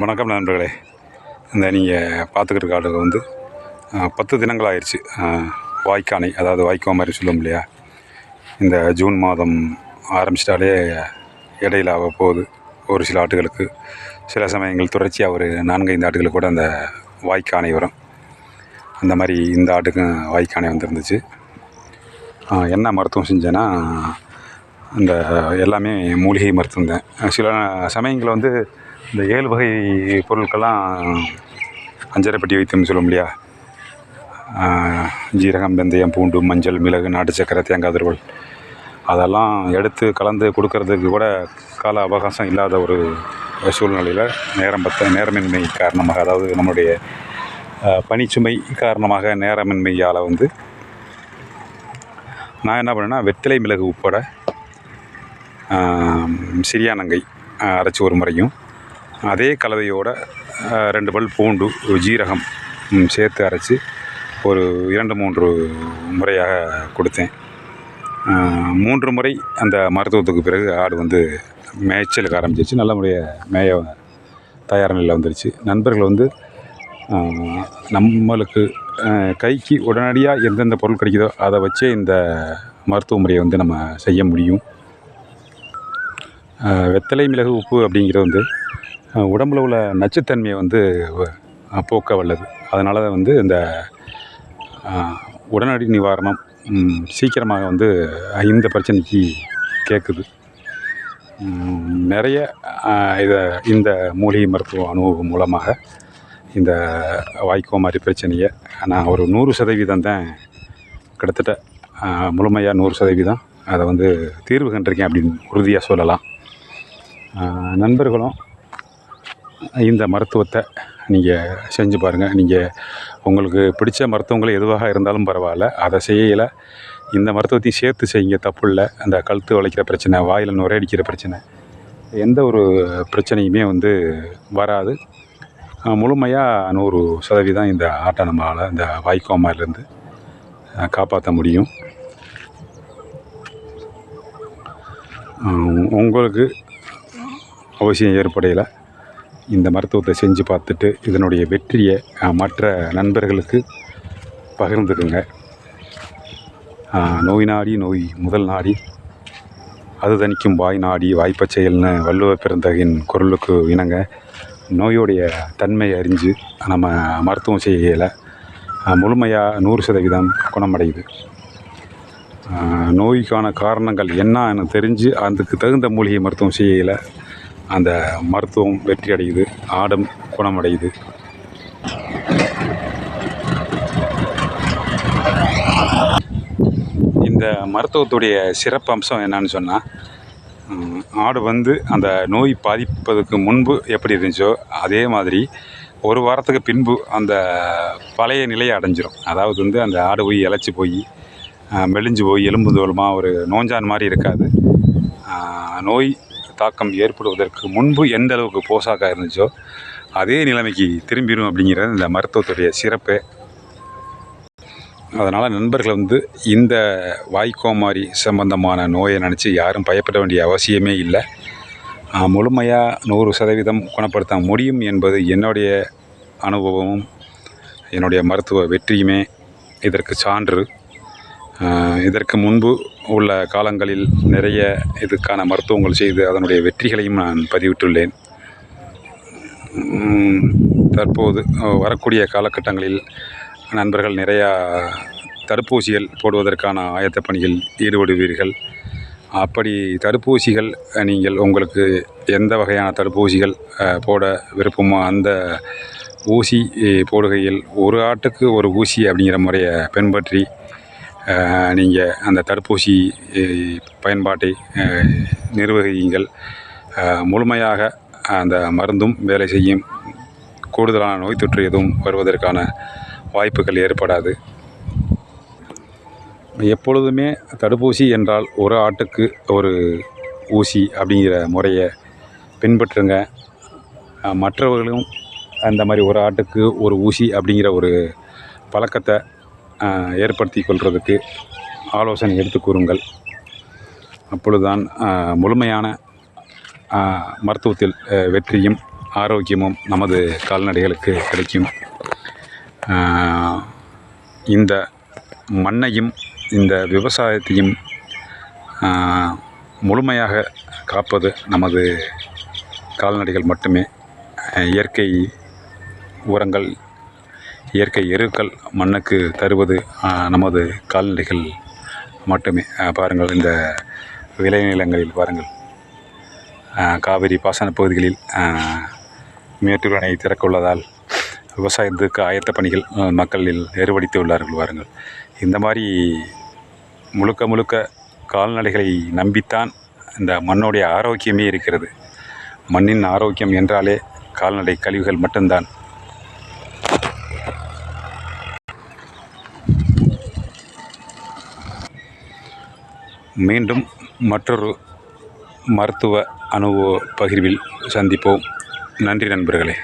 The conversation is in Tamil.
வணக்கம் நண்பர்களே. இந்த நீங்கள் பார்த்துக்கிட்டு காடு வந்து பத்து தினங்கள் ஆயிடுச்சு வாய்க்கானை அதாவது வாய்க்கோ மாதிரி சொல்லும் இல்லையா? இந்த ஜூன் மாதம் ஆரம்பிச்சிட்டாலே இடையில ஆக போகுது. ஒரு சில ஆட்டுகளுக்கு சில சமயங்கள் தொடர்ச்சியாக ஒரு நான்கைந்து ஆட்டுகளுக்கு கூட அந்த வாய்க்கானை வரும். அந்த மாதிரி இந்த ஆட்டுக்கும் வாய்க்கானை வந்துருந்துச்சு. என்ன மருத்துவம் செஞ்சேன்னா அந்த எல்லாமே மூலிகை மருத்துவம் தான். சில சமயங்களில் வந்து இந்த ஏழு வகை பொருட்கள்லாம் அஞ்சரை பெட்டி வைத்தியம் சொல்லும் இல்லையா? ஜீரகம் வெந்தயம் பூண்டு மஞ்சள் மிளகு நாட்டு சக்கரை தேங்காய் திருவள் அதெல்லாம் எடுத்து கலந்து கொடுக்கறதுக்கு கூட கால அவகாசம் இல்லாத ஒரு சூழ்நிலையில் நேரம் பத்த நேரமின்மை காரணமாக அதாவது நம்முடைய பனிச்சுமை காரணமாக நேரமின்மையால் வந்து நான் என்ன பண்ணேன்னா வெத்திலை மிளகு உட்பட ஆம், சிறியானங்கை அரைச்சி ஒரு முறையும் அதே கலவையோட ரெண்டு பல் பூண்டு ஜீரகம் சேர்த்து அரைச்சி ஒரு இரண்டு மூன்று முறையாக கொடுத்தேன். மூன்று முறை அந்த மருத்துவத்துக்கு பிறகு ஆடு வந்து மேய்ச்சலுக்கு ஆரம்பிச்சிச்சு நல்ல முறையாக மேய தயார் நிலையில் வந்துருச்சு. நண்பர்கள் வந்து நம்மளுக்கு கைக்கு உடனடியாக எந்தெந்த பொருள் கிடைக்குதோ அதை வச்சே இந்த மருத்துவ முறையை வந்து நம்ம செய்ய முடியும். வெத்தலை மிளகு உப்பு அப்படிங்கிறது வந்து உடம்புல உள்ள நச்சுத்தன்மையை வந்து போக்க வல்லது. அதனால் வந்து இந்த உடனடி நிவாரணம் சீக்கிரமாக வந்து இந்த பிரச்சனைக்கு கேட்குது நிறைய இதை இந்த மூலிகை மருத்துவ அனுபவம் மூலமாக இந்த வாய்க்கோ மாதிரி பிரச்சனையை நான் ஒரு நூறு சதவீதம் தான் கிட்டத்தட்ட முழுமையாக நூறு சதவீதம் அதை வந்து தீர்வு கண்டிருக்கேன் அப்படின்னு உறுதியாக சொல்லலாம். நண்பர்களும் இந்த மருத்துவத்தை நீங்கள் செஞ்சு பாருங்கள் நீங்கள் உங்களுக்கு பிடிச்ச மருத்துவங்கள் எதுவாக இருந்தாலும் பரவாயில்ல. அதை செய்யலை இந்த மருத்துவத்தையும் சேர்த்து செய்யுங்க. தப்பு இல்லை. அந்த கழுத்து வளைக்கிற பிரச்சனை வாயில் நுரையடிக்கிற பிரச்சனை எந்த ஒரு பிரச்சனையுமே வந்து வராது. முழுமையாக நூறு சதவீதம் இந்த ஆட்டை நம்மளால் இந்த வாய்க்கோமாரிலேருந்து காப்பாற்ற முடியும். உங்களுக்கு அவசியம் ஏற்படையில். இந்த மருத்துவத்தை செஞ்சு பார்த்துட்டு இதனுடைய வெற்றியை மற்ற நண்பர்களுக்கு பகிர்ந்துக்குங்க. நோய் நாடி நோய் முதல் நாடி அது தணிக்கும் வாய் நாடி வாய்ப்பச் செயல்னு வள்ளுவ பிறந்தகின் குரலுக்கு இணங்க நோயுடைய தன்மை அறிஞ்சு நம்ம மருத்துவம் செய்யலை முழுமையாக நூறு சதவீதம் குணமடையுது. நோய்க்கான காரணங்கள் என்னன்னு தெரிஞ்சு அதுக்கு தகுந்த மூலிகை மருத்துவம் செய்யலை அந்த மருத்துவம் வெற்றி அடையுது ஆடும் குணமடையுது இந்த மருத்துவத்துடைய சிறப்பு அம்சம் என்னன்னு சொன்னால் ஆடு வந்து அந்த நோய் பாதிப்பதற்கு முன்பு எப்படி இருந்துச்சோ அதே மாதிரி ஒரு வாரத்துக்கு பின்பு அந்த பழைய நிலையை அடைஞ்சிரும். அதாவது வந்து அந்த ஆடு போய் இழைச்சி போய் மெலிஞ்சு போய் எலும்பு தோலமாக ஒரு நோஞ்சான் மாதிரி இருக்காது. நோய் தாக்கம் ஏற்படுவதற்கு முன்பு எந்த அளவுக்கு போசாக்காக இருந்துச்சோ அதே நிலைமைக்கு திரும்பிடும் அப்படிங்கிறது இந்த மருத்துவத்துடைய சிறப்பு. அதனால் நண்பர்கள் வந்து இந்த வாய்க்கோமாரி சம்பந்தமான நோயை நினச்சி யாரும் பயப்பட வேண்டிய அவசியமே இல்லை. முழுமையாக நூறு சதவீதம் குணப்படுத்த முடியும் என்பது என்னுடைய அனுபவமும் என்னுடைய மருத்துவ வெற்றியுமே இதற்கு சான்று. இதற்கு முன்பு உள்ள காலங்களில் நிறைய இதுக்கான மருத்துவங்கள் செய்து அதனுடைய வெற்றிகளையும் நான் பதிவிட்டுள்ளேன். தற்போது வரக்கூடிய காலகட்டங்களில் நண்பர்கள் நிறையா தடுப்பூசிகள் போடுவதற்கான ஆயத்த பணியில் ஈடுபடுவீர்கள். அப்படி தடுப்பூசிகள் நீங்கள் உங்களுக்கு எந்த வகையான தடுப்பூசிகள் போட விருப்பமோ அந்த ஊசி போடுகையில் ஒரு ஆட்டுக்கு ஒரு ஊசி அப்படிங்கிற முறையை பின்பற்றி நீங்கள் அந்த தடுப்பூசி பயன்பாட்டை நிர்வகியுங்கள். முழுமையாக அந்த மருந்தும் வேலை செய்யும். கூடுதலான நோய் தொற்று எதுவும் வருவதற்கான வாய்ப்புகள் ஏற்படாது. எப்பொழுதுமே தடுப்பூசி என்றால் ஒரு ஆட்டுக்கு ஒரு ஊசி அப்படிங்கிற முறையை பின்பற்றுங்க. மற்றவர்களும் அந்த மாதிரி ஒரு ஆட்டுக்கு ஒரு ஊசி அப்படிங்கிற ஒரு பழக்கத்தை ஏற்படுத்தி கொள்வதற்கு ஆலோசனை எடுத்து கூறுங்கள். அப்பொழுதுதான் முழுமையான மருத்துவத்தில் வெற்றியும் ஆரோக்கியமும் நமது கால்நடைகளுக்கு கிடைக்கும். இந்த மண்ணையும் இந்த விவசாயத்தையும் முழுமையாக காப்பது நமது கால்நடைகள் மட்டுமே. இயற்கை உரங்கள் இயற்கை எருக்கள் மண்ணுக்கு தருவது நமது கால்நடைகள் மட்டுமே. பாருங்கள் இந்த விளைநிலங்களில் பாருங்கள். காவிரி பாசன பகுதிகளில் மேட்டூர் அணை திறக்க உள்ளதால் விவசாயத்துக்கு ஆயத்த பணிகள் மக்களில் ஏற்படுத்தி உள்ளார்கள் பாருங்கள். இந்த மாதிரி முழுக்க முழுக்க கால்நடைகளை நம்பித்தான் இந்த மண்ணுடைய ஆரோக்கியமே இருக்கிறது. மண்ணின் ஆரோக்கியம் என்றாலே கால்நடை கழிவுகள் மட்டும்தான். மீண்டும் மற்றொரு மருத்துவ அனுபவ பகிர்வில் சந்திப்போம். நன்றி நண்பர்களே.